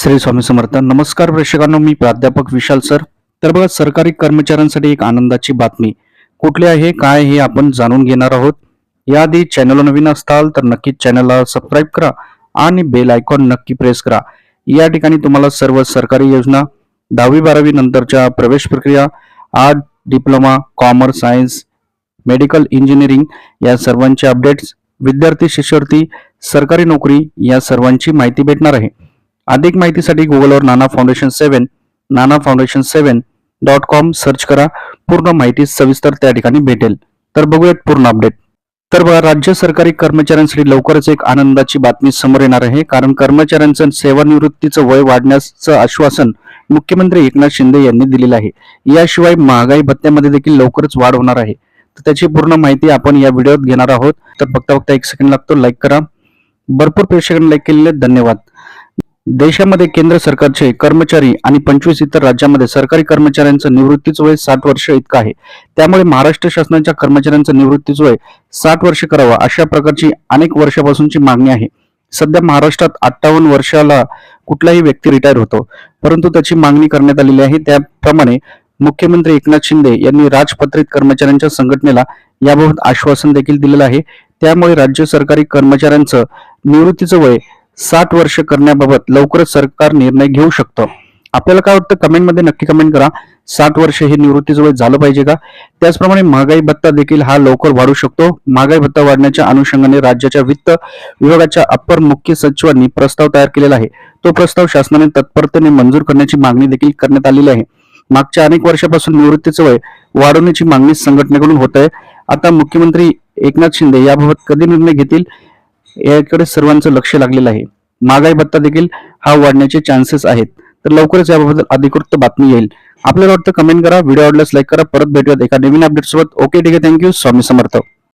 श्री स्वामी समर्थ. नमस्कार प्रेक्षकांनो मी प्राध्यापक विशाल सर. तर बघा सरकारी कर्मचाऱ्यांसाठी एक आनंदाची बातमी. कुठली आहे काय हे आपण जाणून घेणार आहोत. याआधी चॅनलला नवीन असताल तर नक्कीच चॅनलला सबस्क्राईब करा आणि बेल आयकॉन नक्की प्रेस करा. या ठिकाणी तुम्हाला सर्व सरकारी योजना दहावी बारावी नंतरच्या प्रवेश प्रक्रिया art diploma commerce science medical engineering या सर्वांचे अपडेट्स विद्यार्थी शिष्यवृत्ती सरकारी नोकरी या सर्वांची माहिती भेटणार आहे. अधिक माहितीसाठी गुगलवर Nana foundation seven Nana foundation seven dot com search करा. पूर्ण माहिती सविस्तर त्या ठिकाणी भेटेल. तर बघूयात पूर्ण अपडेट तर बघा राज्य सरकारी कर्मचाऱ्यांसाठी लवकरच एक आनंदाची बातमी समोर येणार आहे. कारण कर्मचाऱ्यांचं सेवानिवृत्तीचं वय वाढण्याचं आश्वासन मुख्यमंत्री एकनाथ शिंदे यांनी दिलेलं आहे. याशिवाय महागाई भत्त्यामध्ये देखील लवकरच वाढ होणार आहे. तर त्याची पूर्ण माहिती आपण या व्हिडिओत घेणार आहोत. तर बघता बघता एक सेकंड लागतो. लाईक करा. भरपूर प्रेक्षकांनी लाईक केलेले धन्यवाद. देशामध्ये केंद्र सरकारचे कर्मचारी आणि पंचवीस इतर राज्यामध्ये सरकारी कर्मचाऱ्यांचं निवृत्तीचं वय साठ वर्ष इतकं आहे. त्यामुळे महाराष्ट्र शासनाच्या कर्मचाऱ्यांचं निवृत्तीचं वय साठ वर्ष करावं अशा प्रकारची अनेक वर्षापासूनची मागणी आहे. सध्या महाराष्ट्रात अठ्ठावन्न वर्षाला कुठलाही व्यक्ती रिटायर होतो. परंतु त्याची मागणी करण्यात आलेली आहे. त्याप्रमाणे मुख्यमंत्री एकनाथ शिंदे यांनी राजपत्रित कर्मचाऱ्यांच्या संघटनेला याबाबत आश्वासन देखील दिलेलं आहे. त्यामुळे राज्य सरकारी कर्मचाऱ्यांचं निवृत्तीचं वय साठ वर्ष करण्याबाबत लवकरच सरकार निर्णय घेऊ शकतं. आपल्याला काय वाटतं? कमेंटमध्ये नक्की कमेंट करा. साठ वर्ष हे निवृत्तीचं वय झालं पाहिजे का? त्याचप्रमाणे महागाई भत्ता देखील हा लवकर वाढू शकतो. महागाई भत्ता वाढण्याच्या अनुषंगाने राज्याच्या वित्त विभागाच्या अप्पर मुख्य सचिवांनी प्रस्ताव तयार केलेला आहे. तो प्रस्ताव शासनाने तत्परतेने मंजूर करण्याची मागणी देखील करण्यात आलेली आहे. मागच्या अनेक वर्षापासून निवृत्तीचं वय वाढवण्याची मागणी संघटनेकडून होत आहे. आता मुख्यमंत्री एकनाथ शिंदे याबाबत कधी निर्णय घेतील? याकडे सर्वांचं लक्ष लागलेलं आहे. महागाई भत्ता देखील हा वाढण्याचे चान्सेस आहेत. तर लवकरच याबद्दल अधिकृत बातमी येईल. आपल्याला वाटतं कमेंट करा व्हिडिओ आवडल्यास लाईक करा. परत भेटूयात एका नवीन अपडेट सोबत. ओके ठीक आहे. Thank you Swami Samarth.